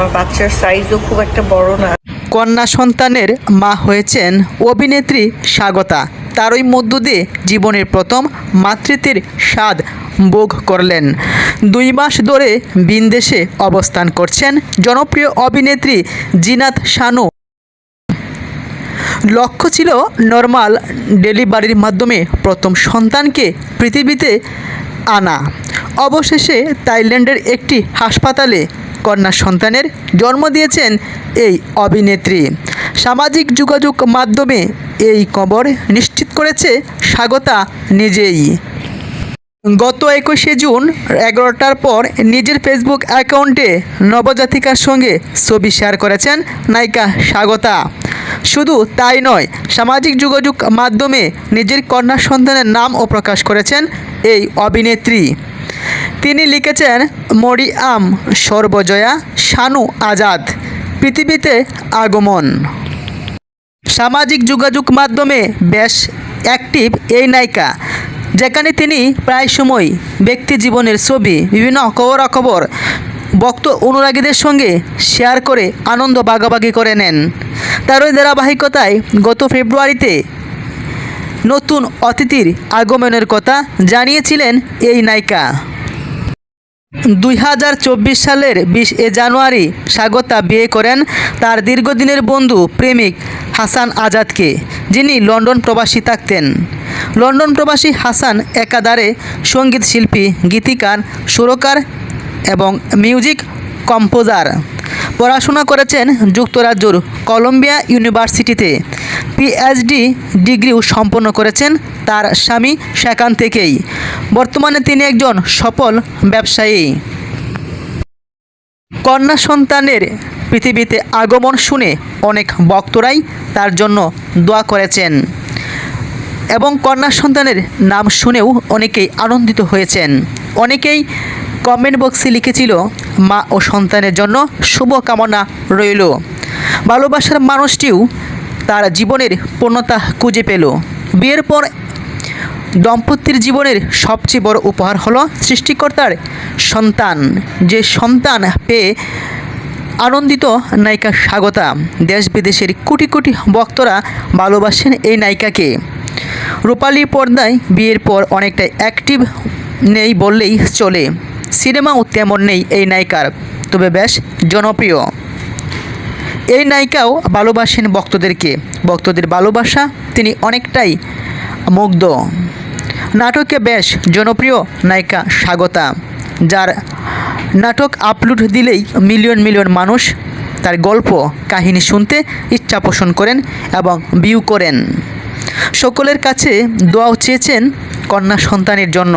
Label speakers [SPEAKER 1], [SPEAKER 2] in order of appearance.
[SPEAKER 1] আমার বাচ্চার সাইজও খুব একটা বড় না।
[SPEAKER 2] কন্যা সন্তানের মা হয়েছেন অভিনেত্রী স্বাগতা। তারই মধ্য দিয়ে জীবনের প্রথম মাতৃত্বের স্বাদ ভোগ করলেন। দুই মাস ধরে বিনদেশে অবস্থান করছেন জনপ্রিয় অভিনেত্রী জিনাত শানু। লক্ষ্য ছিল নর্মাল ডেলিভারির মাধ্যমে প্রথম সন্তানকে পৃথিবীতে আনা। অবশেষে থাইল্যান্ডের একটি হাসপাতালে কন্যা সন্তানের জন্ম দিয়েছেন এই অভিনেত্রী। সামাজিক যোগাযোগ মাধ্যমে এই খবর নিশ্চিত করেছে স্বাগতা নিজেই। গত একুশে জুন এগারোটার পর নিজের ফেসবুক অ্যাকাউন্টে নবজাতিকার সঙ্গে ছবি শেয়ার করেছেন নায়িকা স্বাগতা। শুধু তাই নয়, সামাজিক যোগাযোগ মাধ্যমে নিজের কন্যা সন্তানের নামও প্রকাশ করেছেন এই অভিনেত্রী। তিনি লিখেছেন, মরিয়াম সর্বজয়া, শানু আজাদ, পৃথিবীতে আগমন। সামাজিক যোগাযোগ মাধ্যমে বেশ অ্যাক্টিভ এই নায়িকা, যেখানে তিনি প্রায় সময় ব্যক্তি জীবনের ছবি, বিভিন্ন খবরাখবর, ভক্ত অনুরাগীদের সঙ্গে শেয়ার করে আনন্দ ভাগাভাগি করে নেন। তারই ধারাবাহিকতায় গত ফেব্রুয়ারিতে নতুন অতিথির আগমনের কথা জানিয়েছিলেন এই নায়িকা। দুই হাজার চব্বিশ সালের বিশ এ জানুয়ারি স্বাগতা বিয়ে করেন তার দীর্ঘদিনের বন্ধু প্রেমিক হাসান আজাদকে, যিনি লন্ডন প্রবাসী থাকতেন। লন্ডন প্রবাসী হাসান একাধারে সংগীত শিল্পী, গীতিকার, সুরকার এবং মিউজিক কম্পোজার। পড়াশোনা করেছেন যুক্তরাজ্যর কলম্বিয়া ইউনিভার্সিটিতে। পিএইচডি ডিগ্রিও সম্পন্ন করেছেন তার স্বামী সেখান থেকেই। বর্তমানে তিনি একজন সফল ব্যবসায়ী। কন্যা সন্তানের পৃথিবীতে আগমন শুনে অনেক ভক্তরাই তার জন্য দোয়া করেছেন এবং কন্যা সন্তানের নাম শুনেও অনেকেই আনন্দিত হয়েছেন। অনেকেই কমেন্ট বক্সে লিখেছিল মা ও সন্তানের জন্য শুভ কামনা রইল। ভালোবাসার মানুষটিও তার জীবনের পূর্ণতা খুঁজে পেল। বিয়ের পর দম্পতির জীবনের সবচেয়ে বড় উপহার হলো সৃষ্টিকর্তার সন্তান। যে সন্তান পেয়ে আনন্দিত নায়িকা স্বাগতা। দেশ বিদেশের কোটি কোটি ভক্তরা ভালোবাসেন এই নায়িকাকে। রূপালী পর্দায় বিয়ের পর অনেকটা অ্যাক্টিভ নেই বললেই চলে। সিনেমাও তেমন নেই এই নায়িকার। তবে বেশ জনপ্রিয়। এই নায়িকাও ভালোবাসেন ভক্তদেরকে। ভক্তদের ভালোবাসা তিনি অনেকটাই মুগ্ধ। নাটকে বেশ জনপ্রিয় নায়িকা স্বাগতা, যার নাটক আপলোড দিলেই মিলিয়ন মিলিয়ন মানুষ তার গল্প, কাহিনী শুনতে ইচ্ছা পোষণ করেন এবং ভিউ করেন। সকলের কাছে দোয়াও চেয়েছেন কন্যা সন্তানের জন্য।